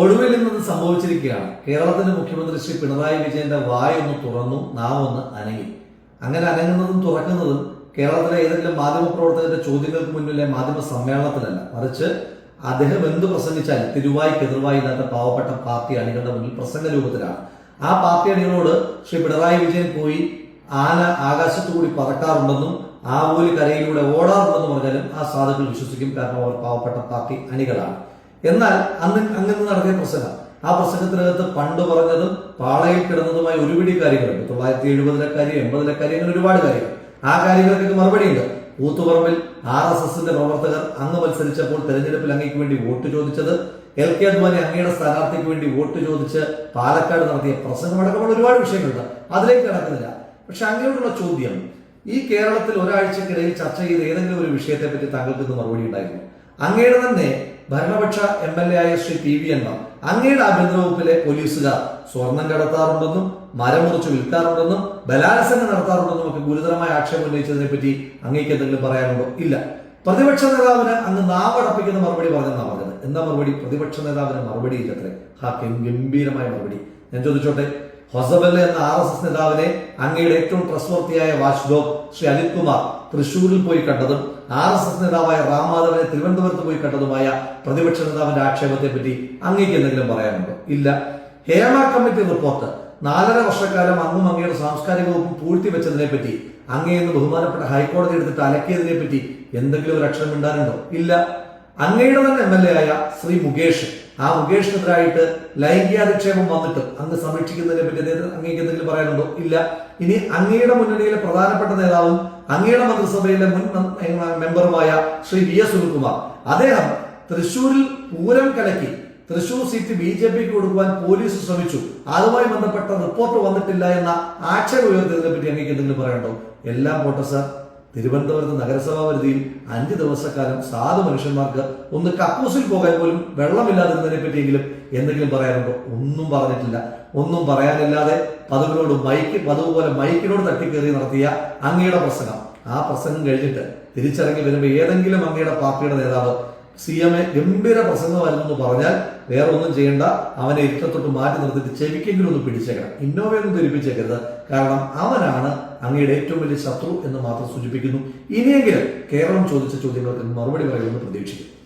ഒടുവിൽ ഇന്നത് സംഭവിച്ചിരിക്കുകയാണ്. കേരളത്തിന്റെ മുഖ്യമന്ത്രി ശ്രീ പിണറായി വിജയന്റെ വായൊന്ന് തുറന്നു നാം ഒന്ന് അനങ്ങി. അങ്ങനെ അനങ്ങുന്നതും തുറക്കുന്നതും കേരളത്തിലെ ഏതെങ്കിലും മാധ്യമ പ്രവർത്തകരുടെ ചോദ്യങ്ങൾക്ക് മുന്നിലെ മാധ്യമ സമ്മേളനത്തിലല്ല മറിച്ച് അദ്ദേഹം എന്ത് പ്രസംഗിച്ചാലും തിരുവായി എതിർവായി ഇല്ലാത്ത പാവപ്പെട്ട പാർട്ടി അണികളുടെ മുന്നിൽ പ്രസംഗ രൂപത്തിലാണ് ആ പാർട്ടി അണികളോട് ശ്രീ പിണറായി വിജയൻ പോയി ആന ആകാശത്തുകൂടി പറക്കാറുണ്ടെന്നും ആ പോലി കരയിലൂടെ ഓടാറുണ്ടെന്ന് പറഞ്ഞാലും ആ സാധുക്കൾ വിശ്വസിക്കും. കാരണം അവർ പാവപ്പെട്ട പാർട്ടി അണികളാണ്. എന്നാൽ അന്ന് അങ്ങനെ നടത്തിയ പ്രസംഗം. ആ പ്രസംഗത്തിനകത്ത് പണ്ട് പറഞ്ഞതും പാളയിൽ കിടന്നതുമായ ഒരുപിടി കാര്യങ്ങളുണ്ട് തൊള്ളായിരത്തി എഴുപതിലെ കാര്യം എൺപതിലെ കാര്യം അങ്ങനെ ഒരുപാട് കാര്യങ്ങൾ. ആ കാര്യങ്ങൾക്കൊക്കെ മറുപടിയുണ്ട് കൂത്തുപറമ്പിൽ ആർ എസ് എസിന്റെ പ്രവർത്തകർ അങ്ങ് മത്സരിച്ചപ്പോൾ തെരഞ്ഞെടുപ്പിൽ അങ്ങേക്ക് വേണ്ടി വോട്ട് ചോദിച്ചത് എൽ കെ അദ്വാനി അങ്ങയുടെ സ്ഥാനാർത്ഥിക്ക് വേണ്ടി വോട്ട് ചോദിച്ച് പാലക്കാട് നടത്തിയ പ്രസംഗം അടക്കമുള്ള ഒരുപാട് വിഷയങ്ങളുണ്ട്. അതിലേക്ക് കടക്കുന്നില്ല. പക്ഷെ അങ്ങനെയുള്ള ചോദ്യം ഈ കേരളത്തിൽ ഒരാഴ്ചക്കിടയിൽ ചർച്ച ചെയ്ത ഏതെങ്കിലും ഒരു വിഷയത്തെ പറ്റി താങ്കൾക്ക് ഇന്ന് മറുപടി ഉണ്ടായിരുന്നു അങ്ങയുടെ തന്നെ ഭരണപക്ഷ എം എൽ എ ആയ ശ്രീ പി വി എണ്ണ അങ്ങയുടെ ആഭ്യന്തര വകുപ്പിലെ പോലീസുകാർ സ്വർണം കടത്താറുണ്ടെന്നും മരം മുറിച്ച് വിൽക്കാറുണ്ടെന്നും ബലാത്സംഗം നടത്താറുണ്ടെന്നും ഒക്കെ ഗുരുതരമായ ആക്ഷേപം ഉന്നയിച്ചതിനെ പറ്റി അങ്ങേക്ക് എന്തെങ്കിലും പറയാനുണ്ടോ? ഇല്ല. പ്രതിപക്ഷ നേതാവിന് അങ്ങ് നാവടപ്പിക്കുന്ന മറുപടി പറഞ്ഞെന്നാ പറഞ്ഞത്. എന്താ മറുപടി? പ്രതിപക്ഷ നേതാവിന് മറുപടി ഇല്ലത്രേ. ഹാ ഗംഭീരമായ മറുപടി. ഞാൻ ചോദിച്ചോട്ടെ? ഹൊസബല്ല എന്ന ആർ എസ് എസ് നേതാവിനെ അങ്ങയുടെ ഏറ്റവും ട്രസ്വർത്തിയായ വാച്ച് ഡോഗ് ശ്രീ അജിത് കുമാർ തൃശൂരിൽ പോയി കണ്ടതും ആർ എസ് എസ് നേതാവായ റാംമാധവനെ തിരുവനന്തപുരത്ത് പോയി കണ്ടതുമായ പ്രതിപക്ഷ നേതാവിന്റെ ആക്ഷേപത്തെ പറ്റി അങ്ങേക്ക് എന്തെങ്കിലും പറയാനുണ്ടോ? ഇല്ല. Hema committee report. നാലര വർഷക്കാലം അങ്ങും അങ്ങയുടെ സാംസ്കാരിക വകുപ്പ് പൂഴ്ത്തി വെച്ചതിനെ പറ്റി അങ്ങയെന്ന് ബഹുമാനപ്പെട്ട ഹൈക്കോടതി എടുത്തിട്ട് അലക്കിയതിനെ പറ്റി എന്തെങ്കിലും ഒരു അക്ഷരം ഉണ്ടാകുന്നുണ്ടോ ഇല്ല. അങ്ങയുടെ തന്നെ എം എൽ എ ആയ ശ്രീ മുകേഷ് ആ മുകേഷിനെതിരായിട്ട് ലൈംഗികാധിക്ഷേപം വന്നിട്ട് അങ്ങ് സമീക്ഷിക്കുന്നതിനെ പറ്റി അങ്ങേക്ക് എന്തെങ്കിലും പറയാനുണ്ടോ? ഇല്ല. ഇനി അങ്ങയുടെ മുന്നണിയിലെ പ്രധാനപ്പെട്ട നേതാവും അങ്ങയുടെ മന്ത്രിസഭയിലെ മുൻ മെമ്പറുമായ ശ്രീ വി എസ് സുനിൽകുമാർ. അദ്ദേഹം തൃശൂരിൽ പൂരം കലക്കി തൃശൂർ സീറ്റ് ബി ജെ പിക്ക് കൊടുക്കുവാൻ പോലീസ് ശ്രമിച്ചു. അതുമായി ബന്ധപ്പെട്ട റിപ്പോർട്ട് വന്നിട്ടില്ല എന്ന ആക്ഷേപം ഉയർത്തിയതിനെ പറ്റി അങ്ങേക്ക് എന്തെങ്കിലും പറയാനുണ്ടോ? എല്ലാം പോട്ടെ സാർ. തിരുവനന്തപുരത്ത് നഗരസഭാ പരിധിയിൽ അഞ്ച് ദിവസക്കാലം സാധു മനുഷ്യന്മാർക്ക് ഒന്ന് കക്കൂസിൽ പോകാൻ പോലും വെള്ളമില്ലാതിരുന്നതിനെ പറ്റിയെങ്കിലും എന്തെങ്കിലും പറയാനുണ്ടോ? ഒന്നും പറഞ്ഞിട്ടില്ല. ഒന്നും പറയാനില്ലാതെ പതിവിനോട് മൈക്ക് പതിവ് പോലെ മൈക്കിനോട് തട്ടിക്കേറി നടത്തിയ അങ്ങയുടെ പ്രസംഗം. ആ പ്രസംഗം കഴിഞ്ഞിട്ട് തിരിച്ചിറങ്ങി വരുമ്പോൾ ഏതെങ്കിലും അങ്ങയുടെ പാർട്ടിയുടെ നേതാവ് സി എം എ ഗംഭീര പ്രസംഗമായിരുന്നു പറഞ്ഞാൽ വേറെ ഒന്നും ചെയ്യേണ്ട. അവനെ ഇഷ്ടത്തൊട്ട് മാറ്റി നിർത്തിയിട്ട് ചെവിക്കെങ്കിലും ഒന്ന് പിടിച്ചേക്കണം. ഇന്നോവയൊന്നും ധരിപ്പിച്ചേക്കരുത്. കാരണം അവനാണ് അങ്ങയുടെ ഏറ്റവും വലിയ ശത്രു എന്ന് മാത്രം സൂചിപ്പിക്കുന്നു. ഇനിയെങ്കിലും കേരളം ചോദിച്ച ചോദ്യങ്ങൾക്ക് മറുപടി പറയുമെന്ന് പ്രതീക്ഷിക്കുന്നു.